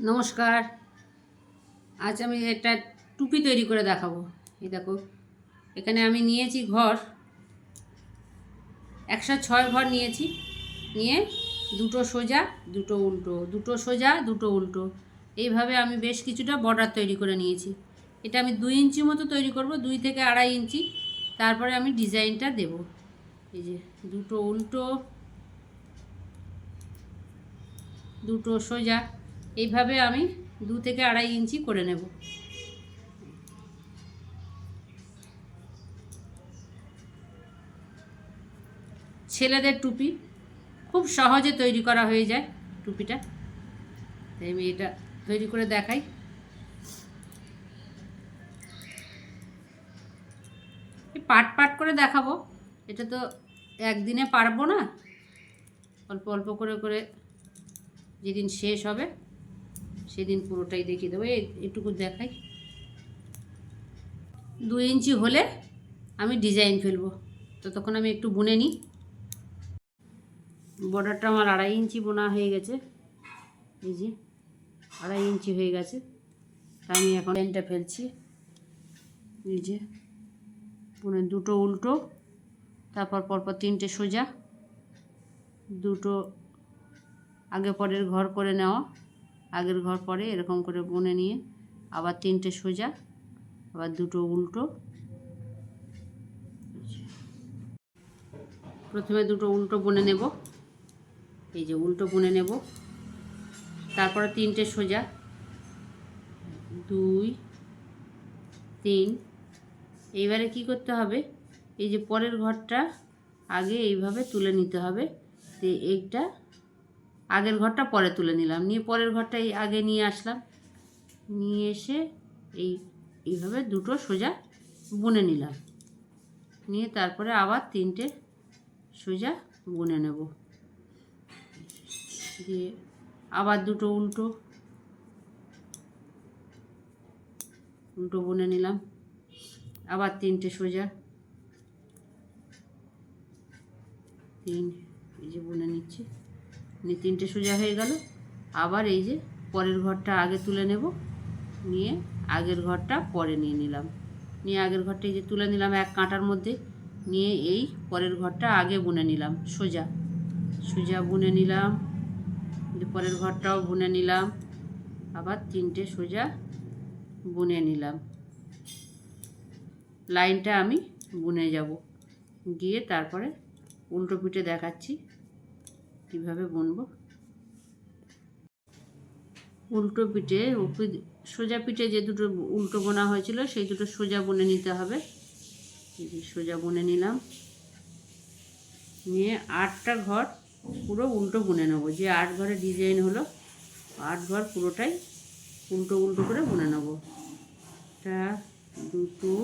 নমস্কার। আজ আমি একটা টুপি তৈরি করে দেখাবো। এই দেখো, এখানে আমি নিয়েছি ঘর। একশো ছয় ঘর নিয়েছি। নিয়ে দুটো সোজা, দুটো উল্টো। দুটো সোজা, দুটো উল্টো। এইভাবে আমি বেশ কিছুটা বর্ডার তৈরি করে নিয়েছি। এটা আমি দুই ইঞ্চি মতো তৈরি করব, দুই থেকে আড়াই ইঞ্চি। তারপরে আমি ডিজাইনটা দেব। এই যে, দুটো উল্টো, দুটো সোজা। এইভাবে আমি দু থেকে আড়াই ইঞ্চি করে নেব। ছেলেদের টুপি খুব সহজে তৈরি করা হয়ে যায় টুপিটা। তাই আমি এটা তৈরি করে দেখাই। পাট পাট করে দেখাবো। এটা তো একদিনে পারব না। অল্প অল্প করে করে যেদিন শেষ হবে সেদিন পুরোটাই দেখিয়ে দেবো। এটুকু দেখাই। দু ইঞ্চি হলে আমি ডিজাইন ফেলব। ততক্ষণ আমি একটু বুনে নিই। বর্ডারটা আমার আড়াই ইঞ্চি বোনা হয়ে গেছে। এই যে, আড়াই ইঞ্চি হয়ে গেছে। তা আমি এখন লাইনটা ফেলছি। এই যে, বুনে দুটো উল্টো, তারপর পরপর তিনটে সোজা, দুটো আগে পরের ঘর করে নেওয়া। আগের ঘর পরে এরকম করে বুনে নিয়ে আবার তিনটে সোজা, আবার দুটো উল্টো। প্রথমে দুটো উল্টো বুনে নেব, এই যে উল্টো বুনে নেব। তারপরে তিনটে সোজা, দুই, তিন। এইবারে কি করতে হবে? এই যে পরের ঘরটা আগে এইভাবে তুলে নিতে হবে তো এইটা আগের ঘরটা পরে তুলে নিলাম। নিয়ে পরের ঘরটা এই আগে নিয়ে আসলাম। নিয়ে এসে এই, এইভাবে দুটো সোজা বুনে নিলাম। নিয়ে তারপরে আবার তিনটে সোজা বুনে নেব। দিয়ে আবার দুটো উল্টো উল্টো বুনে নিলাম। আবার তিনটে সোজা। তিন, এই যে বুনে নিচ্ছি। নিয়ে তিনটে সোজা হয়ে গেল। আবার এই যে পরের ঘরটা আগে তুলে নেব। নিয়ে আগের ঘরটা পরে নিয়ে নিলাম। নিয়ে আগের ঘরটা এই যে তুলে নিলাম এক কাঁটার মধ্যে। নিয়ে এই পরের ঘরটা আগে বুনে নিলাম, সোজা। সোজা বুনে নিলাম পরের ঘরটাও বুনে নিলাম। আবার তিনটে সোজা বুনে নিলাম। লাইনটা আমি বুনে যাব। গিয়ে তারপরে উল্টো পিঠে দেখাচ্ছি। কীভাবে বুনবো? উল্টো পিঠে সোজা পিঠে যে দুটো উল্টো বোনা হয়েছিল, সেই দুটো সোজা বুনে নিতে হবে। সোজা বুনে নিলাম। নিয়ে আটটা ঘর পুরো উল্টো বুনে নেব। যে আট ঘরে ডিজাইন হলো, আট ঘর পুরোটাই উল্টো উল্টো করে বুনে নেব। একটা, দুটো,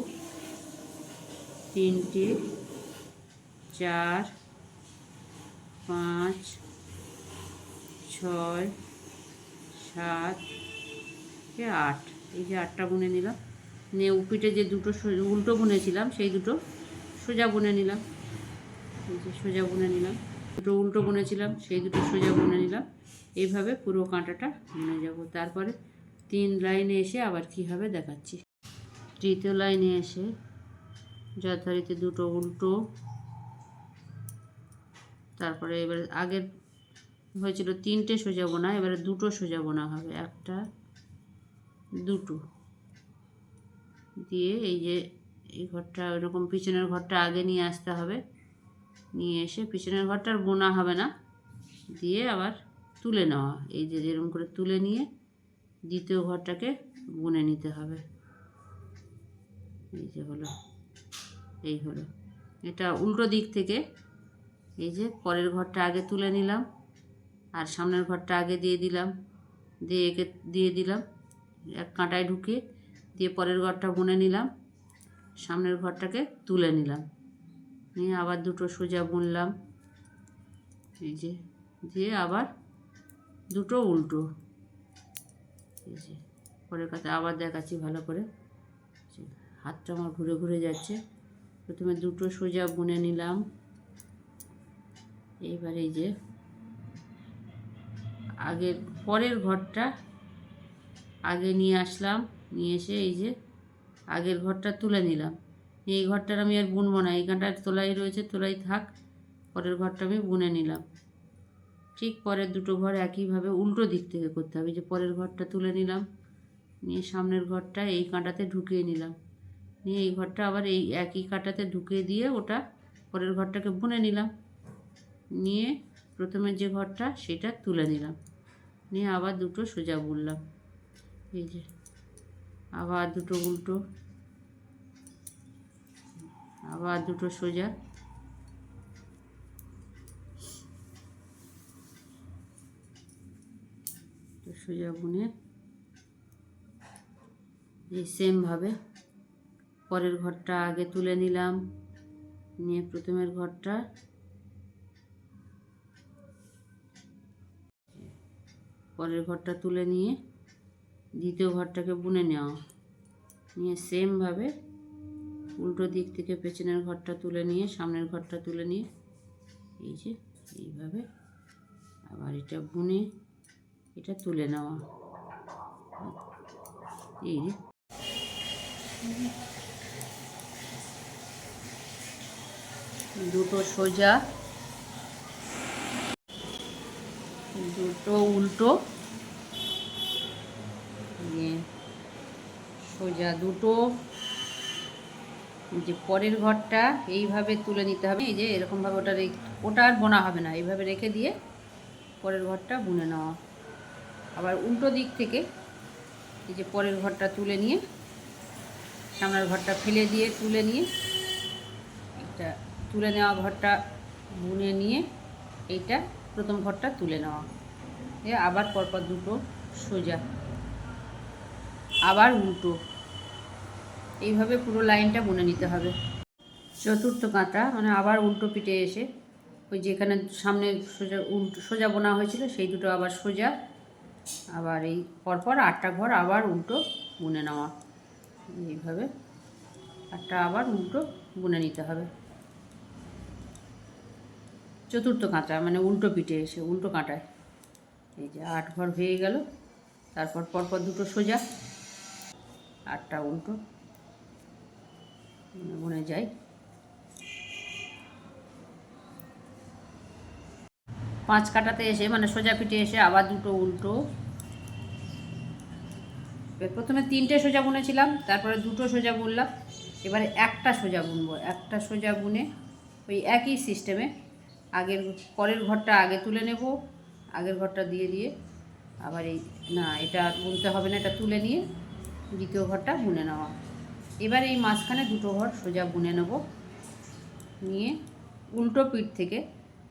তিনটে, চার পাঁচ, ছয়, সাত, এ আট। এই যে আটটা বুনে নিলাম। নিয়ে উপিটে যে দুটো উল্টো বুনেছিলাম সেই দুটো সোজা বুনে নিলাম। এই যে সোজা বুনে নিলাম। দুটো উল্টো বুনেছিলাম সেই দুটো সোজা বুনে নিলাম। এইভাবে পুরো কাঁটাটা বুনে যাব। তারপরে তিন লাইনে এসে আবার কী হবে দেখাচ্ছি। তৃতীয় লাইনে এসে যথারীতি দুটো উল্টো তারপরে এবার আগের হয়েছিল তিনটে সোজা বোনা, এবারে দুটো সোজা বোনা হবে, একটা, দুটো। দিয়ে এই যে এই ঘরটা, ওইরকম পিছনের ঘরটা আগে নিয়ে আসতে হবে। নিয়ে এসে পিছনের ঘরটা আর বোনা হবে না। দিয়ে আবার তুলে নেওয়া এই যে যেরকম করে তুলে নিয়ে দ্বিতীয় ঘরটাকে বুনে নিতে হবে। এই যে হলো, এই হলো। এটা উল্টো দিক থেকে এই যে পরের ঘরটা আগে তুলে নিলাম আর সামনের ঘরটা আগে দিয়ে দিলাম, দিয়ে একে দিয়ে দিলাম। এক কাঁটায় ঢুকিয়ে দিয়ে পরের ঘরটা বুনে নিলাম, সামনের ঘরটাকে তুলে নিলাম। নিয়ে আবার দুটো সোজা বুনলাম। এই যে দিয়ে আবার দুটো উল্টো। এই যে পরের কথা আবার দেখাচ্ছি ভালো করে। হাতটা আমার ঘুরে ঘুরে যাচ্ছে। প্রথমে দুটো সোজা বুনে নিলাম। এইবার এই যে আগের পরের ঘরটা আগে নিয়ে আসলাম, নিয়ে এসে এই যে আগের ঘরটা তুলে নিলাম। এই ঘরটার আমি আর বুনবো না এইখানটা তোলাই রয়েছে, তোলাই থাক, পরের ঘরটা আমি বুনে নিলাম। ঠিক পরের দুটো ঘর একইভাবে উল্টো দিক থেকে করতে হবে যে পরের ঘরটা তুলে নিলাম, নিয়ে সামনের ঘরটা এই কাঁটাতে ঢুকিয়ে নিলাম। নিয়ে এই ঘরটা আবার এই একই কাঁটাতে ঢুকিয়ে দিয়ে ওটা পরের ঘরটাকে বুনে নিলাম। নিয়ে প্রথমে যে ঘরটা সেটা তুলে নিলাম। নিয়ে আবার দুটো সোজা বুনলাম। এই যে, আবার দুটো উল্টো, আবার দুটো সোজা। তো সোজা বুনে এই সেমভাবে পরের ঘরটা আগে তুলে নিলাম। নিয়ে প্রথমের ঘরটা পরের ঘরটা তুলে নিয়ে দ্বিতীয় ঘরটাকে বুনে নেওয়া। নিয়ে সেমভাবে উল্টো দিক থেকে পেছনের ঘরটা তুলে নিয়ে, সামনের ঘরটা তুলে নিয়ে এই যে এইভাবে আবার এটা বুনে এটা তুলে নেওয়া। এই দুটো সোজা দুটো, উল্টো। দিয়ে সোজা দুটো। যে পরের ঘরটা, এইভাবে তুলে নিতে হবে। এই যে এরকমভাবে ওটা ওটা আর বোনা হবে না। এইভাবে রেখে দিয়ে পরের ঘরটা বুনে নেওয়া। আবার উল্টো দিক থেকে এই যে পরের ঘরটা তুলে নিয়ে, সামনের ঘরটা ফেলে দিয়ে তুলে নিয়ে এটা তুলে নেওয়া ঘরটা বুনে নিয়ে এইটা প্রথম ঘরটা তুলে নেওয়া। এ আবার পরপর দুটো সোজা। আবার উল্টো। এইভাবে পুরো লাইনটা বুনে নিতে হবে। চতুর্থ কাঁটা মানে আবার উল্টো পিঠে এসে ওই যেখানে সামনে সোজা উল্টো, সোজা বোনা হয়েছিল, সেই দুটো আবার সোজা। আবার এই পরপর আটটা ঘর আবার উল্টো বুনে নেওয়া। এইভাবে আটটা আবার উল্টো বুনে নিতে হবে। চতুর্থ কাঁটা মানে উল্টো পিঠে এসে, উল্টো কাঁটায়। এই যে আট ঘর হয়ে গেল। তারপর পরপর দুটো সোজা, আটটা উল্টো। মনে বুনে যাই পাঁচ কাটাতে এসে মানে সোজা পিঠে এসে আবার দুটো উল্টো। প্রথমে তিনটে সোজা বুনেছিলাম, তারপরে দুটো সোজা বুনলাম। এবারে একটা সোজা বুনবো, একটা সোজা বুনে ওই একই সিস্টেমে আগের, পরের ঘরটা আগে তুলে নেব। আগের ঘরটা দিয়ে দিয়ে আবার এই, না, এটা বুনতে হবে না, এটা তুলে নিয়ে দ্বিতীয় ঘরটা বুনে নেওয়া। এবার এই মাঝখানে দুটো ঘর সোজা বুনে নেব। নিয়ে উল্টো পিঠ থেকে,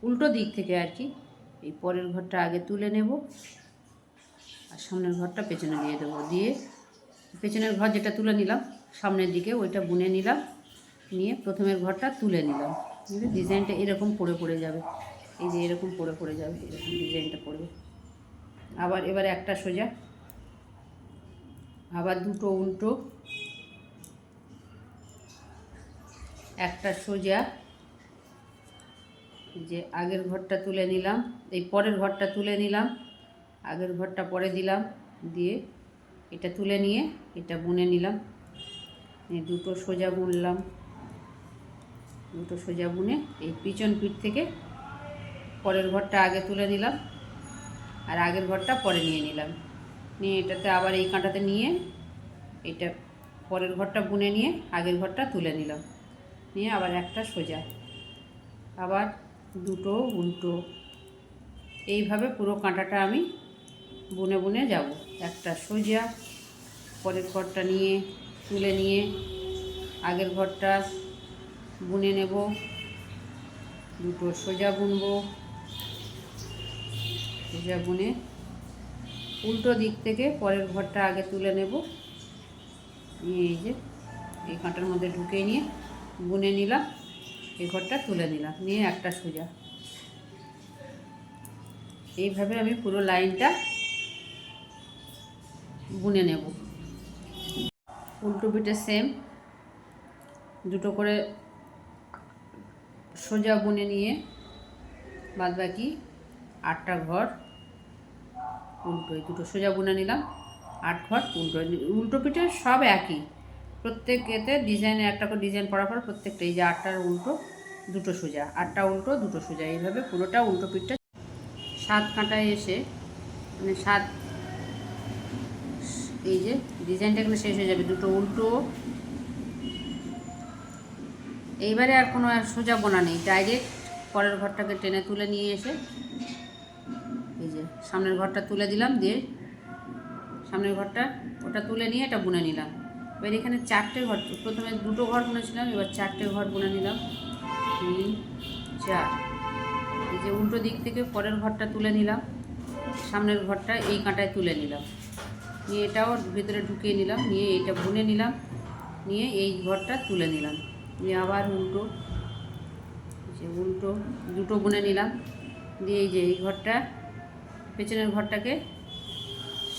উল্টো দিক থেকে আর কি, এই পরের ঘরটা আগে তুলে নেব আর সামনের ঘরটা পেছনে দিয়ে দেবো। দিয়ে পেছনের ঘর যেটা তুলে নিলাম, সামনের দিকে ওইটা বুনে নিলাম। নিয়ে প্রথমের ঘরটা তুলে নিলাম। ডিজাইনটা এরকম পড়ে পড়ে যাবে। এই যে এরকম পড়ে পড়ে যাবে, এরকম ডিজাইনটা পড়বে আবার এবার একটা সোজা। আবার দুটো উল্টো। একটা সোজা। যে আগের ঘরটা তুলে নিলাম। এই পরের ঘরটা তুলে নিলাম। আগের ঘরটা পরে দিলাম। দিয়ে এটা তুলে নিয়ে এটা বুনে নিলাম। দুটো সোজা বুনলাম। দুটো সোজা বুনে এই পিছন পিঠ থেকে পরের ঘরটা আগে তুলে নিলাম আর আগের ঘরটা পরে নিয়ে নিলাম। নিয়ে এটাতে আবার এই কাঁটাতে নিয়ে এটা পরের ঘরটা বুনে নিয়ে আগের ঘরটা তুলে নিলাম। নিয়ে আবার একটা সোজা, আবার দুটো উল্টো। এইভাবে পুরো কাঁটাটা আমি বুনে বুনে যাব। একটা সোজা, পরের ঘরটা নিয়ে তুলে নিয়ে আগের ঘরটা বুনে নেব। দুটো সোজা বুনবো। সোজা বুনে উল্টো দিক থেকে পরের ঘরটা আগে তুলে নেব। নিয়ে এই যে, এই কাঁটার মধ্যে ঢুকে নিয়ে বুনে নিলাম, এই ঘরটা তুলে নিলাম, নিয়ে একটা সোজা। এইভাবে আমি পুরো লাইনটা বুনে নেব। উল্টো পিঠে সেম দুটো করে সোজা বুনে নিয়ে বাদ বাকি আটটা ঘর উল্টো, এই দুটো সোজা বুনে নিলাম, আট ঘর, উল্টো। উল্টো পিঠে সব একই। প্রত্যেক এতে ডিজাইনে একটা করে ডিজাইন পড়ার পর প্রত্যেকটা, এই যে আটটার উল্টো, দুটো সোজা। আটটা উল্টো, দুটো সোজা। এইভাবে পুরোটা উল্টো পিঠটা সাত কাঁটায় এসে মানে সাত, এই যে ডিজাইনটা এগুলো শেষ হয়ে যাবে, দুটো উল্টো। এইবারে আর কোনো সোজা বোনা নেই। ডাইরেক্ট পরের ঘরটাকে টেনে তুলে নিয়ে এসে সামনের ঘরটা তুলে দিলাম দিয়ে সামনের ঘরটা ওটা তুলে নিয়ে এটা বুনে নিলাম। এবার এখানে চারটে ঘর, প্রথমে দুটো ঘর বুনেছিলাম, এবার চারটে ঘর বুনে নিলাম। তিন, চার। এই যে উল্টো দিক থেকে পরের ঘরটা তুলে নিলাম, সামনের ঘরটা এই কাঁটায় তুলে নিলাম। নিয়ে এটাও ভেতরে ঢুকিয়ে নিলাম, নিয়ে এইটা বুনে নিলাম, নিয়ে এই ঘরটা তুলে নিলাম। নিয়ে আবার উল্টো যে উল্টো দুটো বুনে নিলাম। দিয়ে এই যে এই ঘরটা পেছনের ঘরটাকে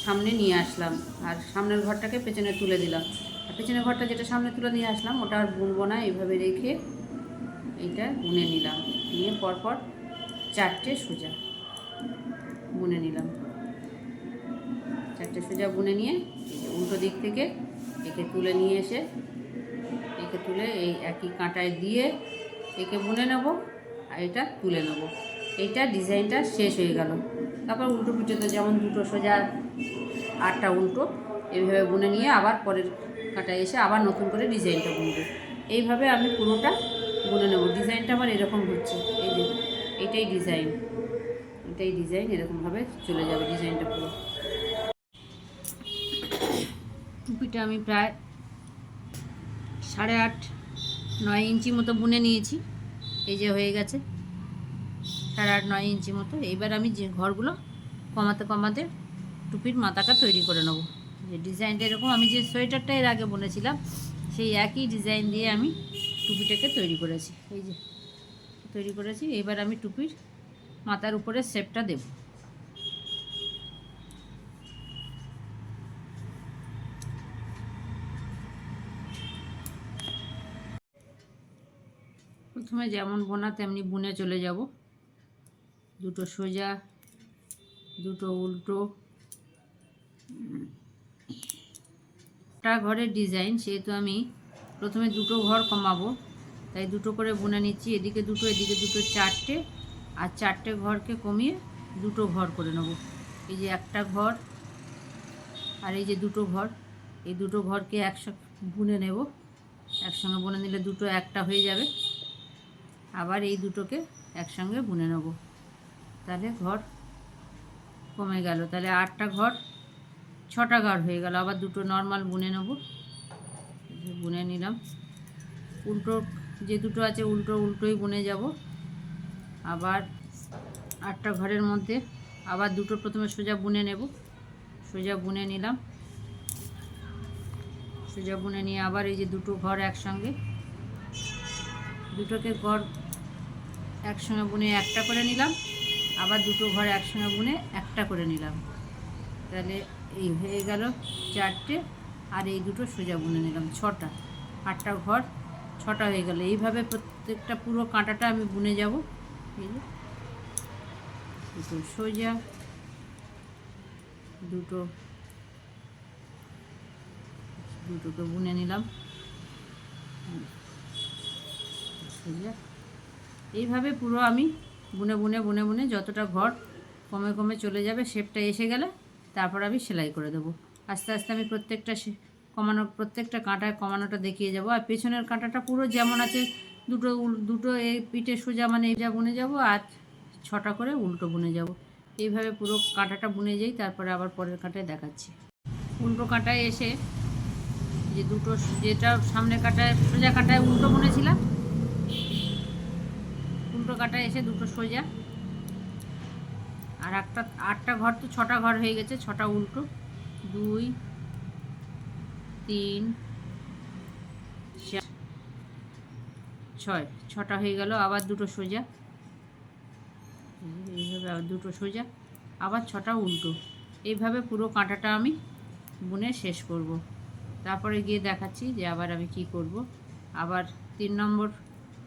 সামনে নিয়ে আসলাম। আর সামনের ঘরটাকে পেছনে তুলে দিলাম। আর পেছনের ঘরটা যেটা সামনে তুলে নিয়ে আসলাম, ওটা আর বুনবো না, এইভাবে রেখে এইটা বুনে নিলাম। নিয়ে পরপর চারটে সোজা বুনে নিলাম। চারটে সোজা বুনে নিয়ে উল্টো দিক থেকে একে তুলে নিয়ে এসে, একে তুলে এই একই কাঁটায় দিয়ে একে বুনে নেব, আর এটা তুলে নেব। এইটা ডিজাইনটা শেষ হয়ে গেল। তারপর উল্টো পিঠে তো যেমন দুটো সোজা আটটা উল্টো, এইভাবে বুনে নিয়ে আবার পরের কাঁটায় এসে আবার নতুন করে ডিজাইনটা বুনবো। এইভাবে আমি পুরোটা বুনে নেব। ডিজাইনটা আমার এরকম হচ্ছে, এই যে এইটাই ডিজাইন, এটাই ডিজাইন, এরকমভাবে চলে যাবে ডিজাইনটা পুরো। টুপিটা আমি প্রায় সাড়ে আট, নয় ইঞ্চি মতো বুনে নিয়েছি। এই যে হয়ে গেছে। সাড়ে আট, নয় ইঞ্চি মতো। এইবার আমি যে ঘরগুলো কমাতে কমাতে টুপির মাথাটা তৈরি করে নেব। যে ডিজাইনটা এরকম, আমি যে সোয়েটারটা এর আগে বুনেছিলাম, সেই একই ডিজাইন দিয়ে আমি টুপিটাকে তৈরি করেছি। এই যে তৈরি করেছি, এবার আমি টুপির মাথার উপরে শেপটা দেব। প্রথমে যেমন বোনা, তেমনি বুনে চলে যাব। দুটো সোজা, দুটো উল্টো। একটা ঘরের ডিজাইন সেহেতু আমি প্রথমে দুটো ঘর কমাবো, তাই দুটো করে বুনে নিচ্ছি, এদিকে দুটো এদিকে দুটো চারটে, আর চারটে ঘরকে কমিয়ে দুটো ঘর করে নেব। এই যে একটা ঘর, আর এই যে দুটো ঘর, এই দুটো ঘরকে একসঙ্গে বুনে নেব। একসঙ্গে বুনে নিলে দুটো একটা হয়ে যাবে, আবার এই দুটোকে একসঙ্গে বুনে নেব। তাহলে ঘর কমে গেল। তাহলে আটটা ঘর, ছটা ঘর হয়ে গেল। আবার দুটো নর্মাল বুনে নেব। বুনে নিলাম। উল্টো যে দুটো আছে, উল্টো উল্টোই বুনে যাব। আবার আটটা ঘরের মধ্যে আবার দুটো প্রথমে সোজা বুনে নেব। সোজা বুনে নিলাম। সোজা বুনে নিয়ে আবার এই যে দুটো ঘর একসঙ্গে। দুটোকে ঘর একসঙ্গে বুনে একটা করে নিলাম। আবার দুটো ঘর একসঙ্গে বুনে একটা করে নিলাম। তাহলে এই হয়ে গেল চারটে, আর এই দুটো সোজা বুনে নিলাম, ছটা। আটটা ঘর, ছটা হয়ে গেল। এইভাবে প্রত্যেকটা পুরো কাঁটাটা আমি বুনে যাব। এই যে, দুটো সোজা, দুটো, দুটোকে বুনে নিলাম। এইভাবে পুরো আমি বুনে বুনে বুনে বুনে যতটা ঘর কমে কমে চলে যাবে শেপটা এসে গেলে তারপর আমি সেলাই করে দেবো। আস্তে আস্তে আমি প্রত্যেকটা কমানো, প্রত্যেকটা কাঁটায় কমানোটা দেখিয়ে যাব। আর পেছনের কাঁটাটা পুরো যেমন আছে দুটো দুটো এই পিঠে সোজা মানে যা বুনে যাব আর ছটা করে উল্টো বুনে যাব। এইভাবে পুরো কাঁটাটা বুনে যাই তারপরে আবার পরের কাঁটায় দেখাচ্ছি। উল্টো কাঁটায় এসে যে দুটো, যেটা সামনে কাঁটায়, সোজা কাঁটায় উল্টো বুনেছিলাম উল্টো কাঁটায় এসে দুটো সোজা। আর একটা, আটটা ঘর তো ছটা ঘর হয়ে গেছে, ছটা উল্টো। দুই, তিন ছয়, ছটা হয়ে গেল, আবার দুটো সোজা। এইভাবে আবার দুটো সোজা, আবার ছটা উল্টো। এইভাবে পুরো কাঁটাটা আমি বুনে শেষ করব। তারপরে গিয়ে দেখাচ্ছি যে আবার আমি কি করব। আবার তিন নম্বর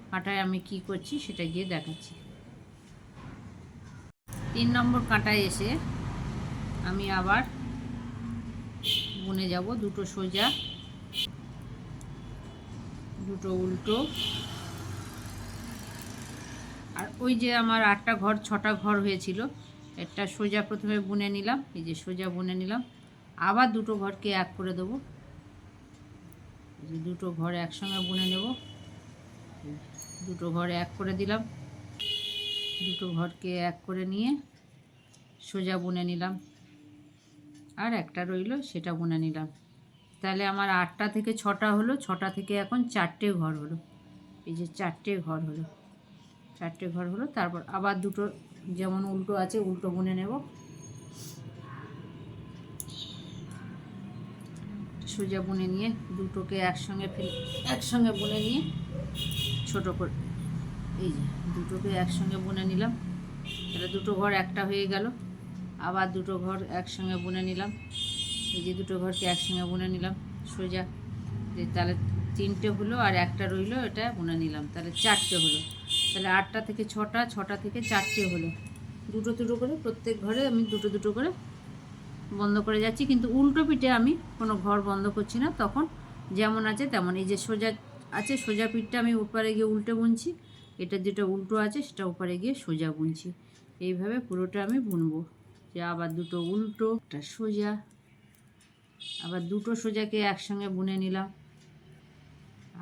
কাঁটায় আমি কি করছি সেটা গিয়ে দেখাচ্ছি। তিন নম্বর কাঁটায় এসে আমি আবার বুনে যাব দুটো সোজা, দুটো উল্টো। আর ওই যে আমার আটটা ঘর, ছটা ঘর হয়েছিল, একটা সোজা প্রথমে বুনে নিলাম, এই যে সোজা বুনে নিলাম। আবার দুটো ঘরকে এক করে দেবো। দুটো ঘর একসঙ্গে বুনে নেব। দুটো ঘর এক করে দিলাম। দুটো ঘরকে এক করে নিয়ে সোজা বুনে নিলাম। আর একটা রইল, সেটা বুনে নিলাম। তাহলে আমার আটটা থেকে ছটা হলো, ছটা থেকে এখন চারটে ঘর হলো। এই যে চারটে ঘর হলো। চারটে ঘর হলো, তারপর আবার দুটো, যেমন উল্টো আছে, উল্টো বুনে নেব। সোজা বুনে নিয়ে, দুটোকে একসঙ্গে ফেল, একসঙ্গে বুনে নিয়ে ছোটো করে। এই যে, দুটোকে একসঙ্গে বুনে নিলাম। তাহলে দুটো ঘর একটা হয়ে গেল। আবার দুটো ঘর একসঙ্গে বুনে নিলাম। এই যে দুটো ঘরকে একসঙ্গে বুনে নিলাম। সোজা। যে তাহলে তিনটে হলো আর একটা রইল, এটা বুনে নিলাম। তাহলে চারটে হলো। তাহলে আটটা থেকে ছটা ছটা থেকে চারটে হলো। দুটো দুটো করে, প্রত্যেক ঘরে আমি দুটো দুটো করে বন্ধ করে যাচ্ছি। কিন্তু উল্টো পিঠে আমি কোনো ঘর বন্ধ করছি না। তখন যেমন আছে তেমন। এই যে সোজা আছে, সোজা পিঠটা আমি ওপারে গিয়ে উল্টে বুনছি। এটা যেটা উল্টো আছে, সেটা ওপারে গিয়ে সোজা বুনছি। এইভাবে পুরোটা আমি বুনবো। যে আবার দুটো উল্টো, একটা সোজা। আবার দুটো সোজাকে একসঙ্গে বুনে নিলাম।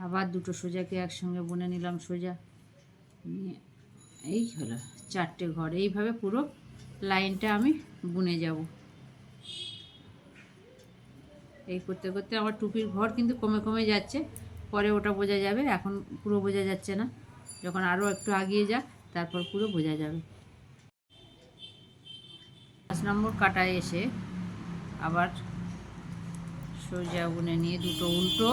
আবার দুটো সোজাকে একসঙ্গে বুনে নিলাম সোজা। নিয়ে এই হলো চারটে ঘর। এইভাবে পুরো লাইনটা আমি বুনে যাব। এই করতে করতে আমার টুপির ঘর কিন্তু কমে কমে যাচ্ছে। পরে ওটা বোঝা যাবে, এখন পুরো বোঝা যাচ্ছে না। যখন আরও একটু আগিয়ে যাক তারপর পুরো বোঝা যাবে। পাঁচ নম্বর কাটায় এসে আবার সোজা বুনে নিয়ে দুটো উল্টো।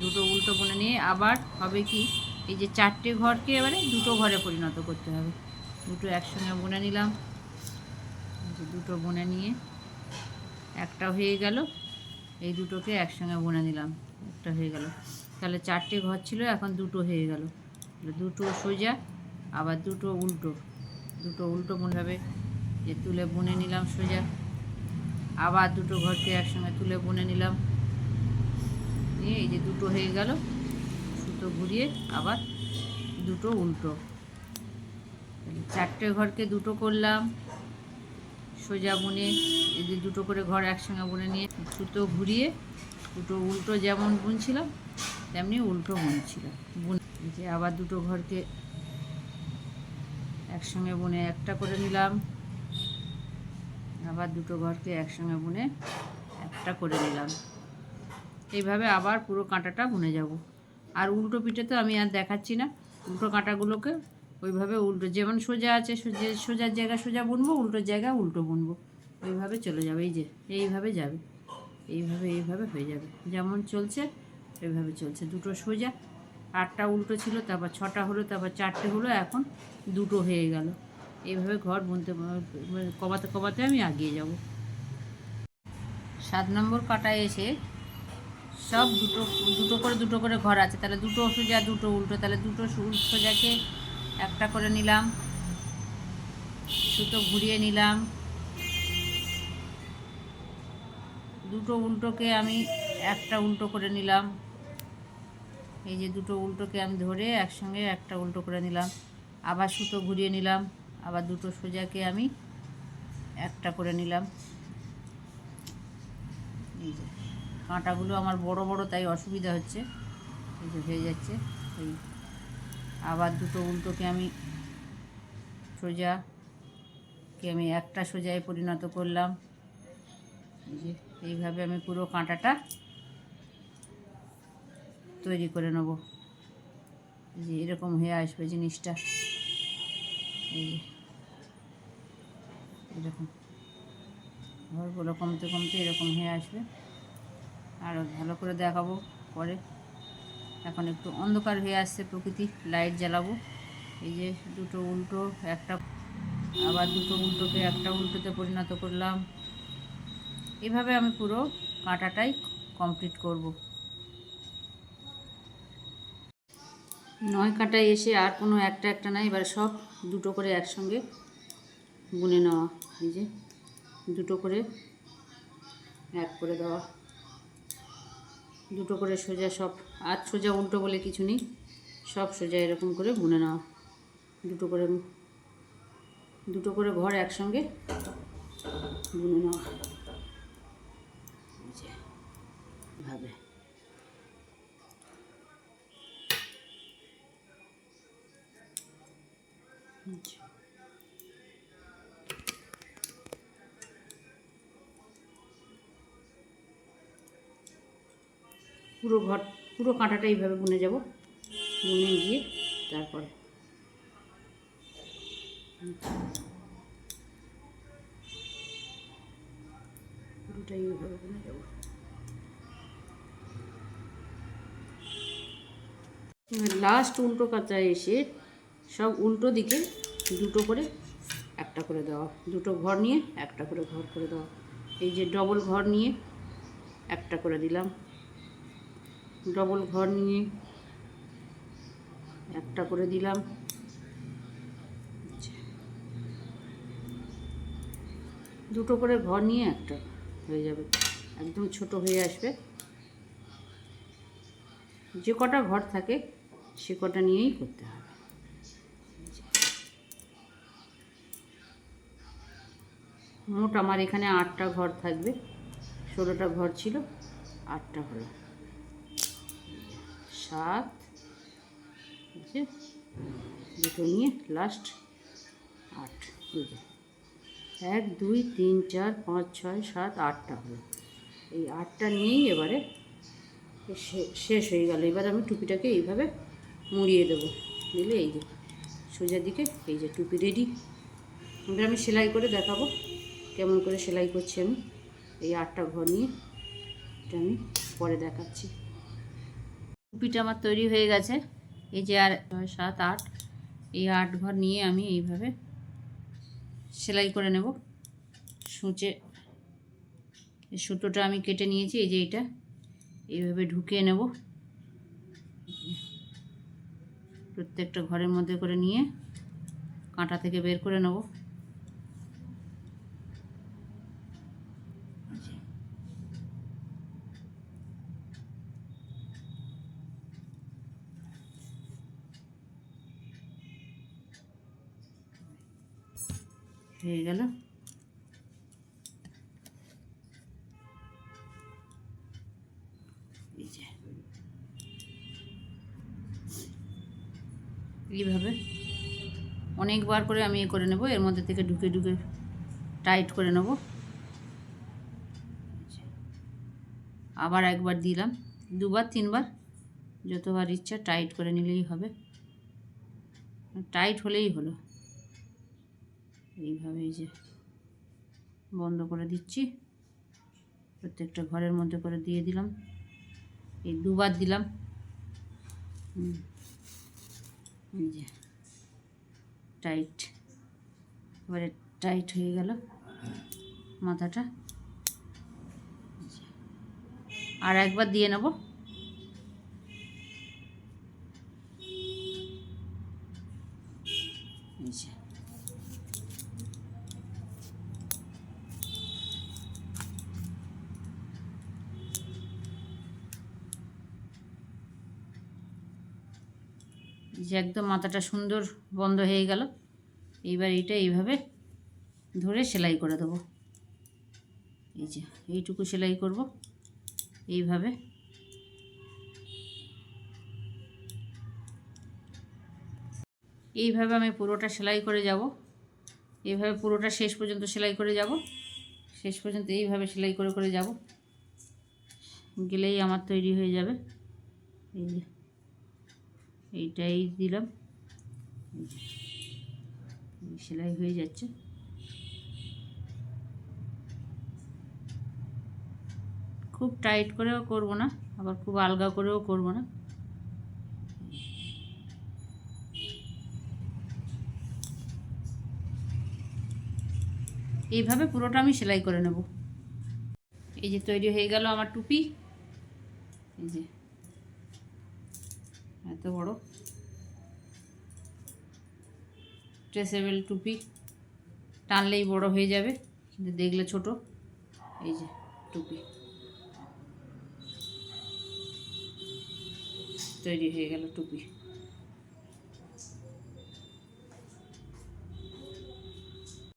দুটো উল্টো বুনে নিয়ে আবার হবে কি, এই যে চারটে ঘরকে এবারে দুটো ঘরে পরিণত করতে হবে। দুটো একসঙ্গে বুনে নিলাম। দুটো বুনে নিয়ে, একটা হয়ে গেল, এই দুটোকে একসঙ্গে বুনে নিলাম। একটা হয়ে গেল। তাহলে চারটে ঘর ছিল, এখন দুটো হয়ে গেল। দুটো সোজা, আবার দুটো উল্টো। দুটো উল্টো মনে হবে যে তুলে বুনে নিলাম সোজা। আবার দুটো ঘরকে একসঙ্গে তুলে বুনে নিলাম। নিয়ে এই যে দুটো হয়ে গেল। সুতো ঘুরিয়ে আবার দুটো উল্টো। চারটে ঘরকে দুটো করলাম। সোজা বুনে এই যে দুটো করে ঘর একসঙ্গে বুনে নিয়ে সুতো ঘুরিয়ে দুটো উল্টো যেমন বুনছিলাম, তেমনি উল্টো বুনছিলাম। বুন যে আবার দুটো ঘরকে একসঙ্গে বুনে একটা করে নিলাম। আবার দুটো ঘরকে একসঙ্গে বুনে একটা করে নিলাম। এইভাবে আবার পুরো কাঁটাটা বুনে যাব। আর উল্টো পিঠে তো আমি আর দেখাচ্ছি না, উল্টো কাঁটাগুলোকে ওইভাবে উল্টো যেমন সোজা আছে, সোজা সোজার জায়গা সোজা বুনবো উল্টোর জায়গা উল্টো বুনবো। ওইভাবে চলে যাবে, এই যে, এইভাবে যাবে। এইভাবে এইভাবে হয়ে যাবে। যেমন চলছে, এইভাবে চলছে। দুটো সোজা, আটটা উল্টো ছিল, তারপর ছটা হলো, তারপর চারটে হলো, এখন দুটো হয়ে গেল। এইভাবে ঘর বুনতে, কমাতে কমাতে আমি এগিয়ে যাব। সাত নম্বর কাটায় এসে সব দুটো দুটো করে দুটো করে ঘর আছে। তাহলে দুটো সোজা, দুটো উল্টো। তাহলে দুটো সোজাকে একটা করে নিলাম। সুতো ঘুরিয়ে নিলাম। দুটো উল্টোকে আমি একটা উল্টো করে নিলাম। এই যে দুটো উল্টোকে আমি ধরে একসঙ্গে একটা উল্টো করে নিলাম। আবার সুতো ঘুরিয়ে নিলাম, আবার দুটো সোজাকে আমি একটা করে নিলাম। এই যে, কাঁটাগুলো আমার বড় বড়, তাই অসুবিধা হচ্ছে। এই যে হয়ে যাচ্ছে, এই আবার দুটো উল্টোকে আমি সোজাকে আমি একটা সোজায় পরিণত করলাম। এই যে এইভাবে আমি পুরো কাঁটাটা তৈরি করে নেব। যে এরকম হয়ে আসবে জিনিসটা। এই এরকম। ঘরগুলো কমতে কমতে এরকম হয়ে আসবে। আরও ভালো করে দেখাবো পরে। এখন একটু অন্ধকার হয়ে আসছে প্রকৃতি, লাইট জ্বালাবো। এই যে দুটো উল্টো একটা, আবার দুটো উল্টোকে একটা উল্টোতে পরিণত করলাম। এভাবে আমি পুরো কাঁটাটাই কমপ্লিট করব। নয় কাঁটায় এসে আর কোনো একটা একটা নাই এবার সব দুটো করে একসঙ্গে বুনে নেওয়া। এই যে, দুটো করে এক করে দেওয়া। দুটো করে সোজা সব, আর সোজা উল্টো বলে কিছু নেই, সব সোজা এরকম করে বুনে নেওয়া। দুটো করে দুটো করে ঘর একসঙ্গে বুনে নেওয়া এই যে, আচ্ছা। পুরো ঘর, পুরো কাঁটাটা এইভাবে বুনে যাব বুনে গিয়ে তারপরে পুরোটাই এইভাবে বুনে যাব লাস্ট উল্টো কাঁচায় এসে সব উল্টো দিকে দুটো করে একটা করে দেওয়া। দুটো ঘর নিয়ে একটা করে ঘর করে দেওয়া। এই যে ডবল ঘর নিয়ে একটা করে দিলাম। ডবল ঘর নিয়ে একটা করে দিলাম। দুটো করে ঘর নিয়ে একটা হয়ে যাবে। একদম ছোট হয়ে আসবে। যে কটা ঘর থাকে সে কটা নিয়েই করতে হবে। মোট আমার এখানে আটটা ঘর থাকবে। ষোলোটা ঘর ছিল, আটটা হলো। সাত দুটো নিয়ে লাস্ট আট এক, দুই, তিন, চার, পাঁচ, ছয়, সাত, আটটা হলো। এই আটটা নিয়েই এবারে শেষ হয়ে গেল। এবার আমি টুপিটাকে এইভাবে মুড়িয়ে দেবো। দিলে এই যে সোজা দিকে এই যে টুপি রেডি এবার আমি সেলাই করে দেখাবো কেমন করে সেলাই করছি আমি। এই আটটা ঘর নিয়ে এটা আমি পরে দেখাচ্ছি। টুপিটা আমার তৈরি হয়ে গেছে। এই যে আর সাত, আট, এই আট ঘর নিয়ে আমি এইভাবে সেলাই করে নেব। সূচে সুতোটা আমি কেটে নিয়েছি। এই যে এটা। এইভাবে ঢুকিয়ে নেব। প্রত্যেকটা ঘরের মধ্যে করে নিয়ে কাঁটা থেকে বের করে নেব। হয়ে গেল। এইভাবে। অনেকবার করে আমি এ করে নেব, এর মধ্যে থেকে ঢুকে ঢুকে টাইট করে নেব। আবার একবার দিলাম। দুবার, তিনবার, যতবার ইচ্ছা টাইট করে নিলেই হবে। টাইট হলেই হলো। এইভাবে এই যে বন্ধ করে দিচ্ছি। প্রত্যেকটা ঘরের মধ্যে করে দিয়ে দিলাম। এই দুবার দিলাম। হুম। এই যে টাইট এবারে টাইট হয়ে গেল মাথাটা। আর একবার দিয়ে নেব। এই যে যে একদম মাথাটা সুন্দর বন্ধ হয়ে গেল। এইবার এইটা এইভাবে ধরে সেলাই করে দেবো। এই যে এইটুকু সেলাই করব। এইভাবে। এইভাবে আমি পুরোটা সেলাই করে যাব। এইভাবে পুরোটা শেষ পর্যন্ত সেলাই করে যাব। শেষ পর্যন্ত এইভাবে সেলাই করে করে যাব। গেলেই আমার তৈরি হয়ে যাবে। এই যে এইটাই দিলাম। সেলাই হয়ে যাচ্ছে। খুব টাইট করেও করব না, আবার খুব আলগা করেও করব না। এইভাবে পুরোটা আমি সেলাই করে নেব। এই যে তৈরি হয়ে গেল আমার টুপি। এই যে এত বড়। ট্রেসেবেল টুপি টানলেই বড় হয়ে যাবে, কিন্তু দেখলে ছোট। এই যে টুপি। তৈরি হয়ে গেল টুপি।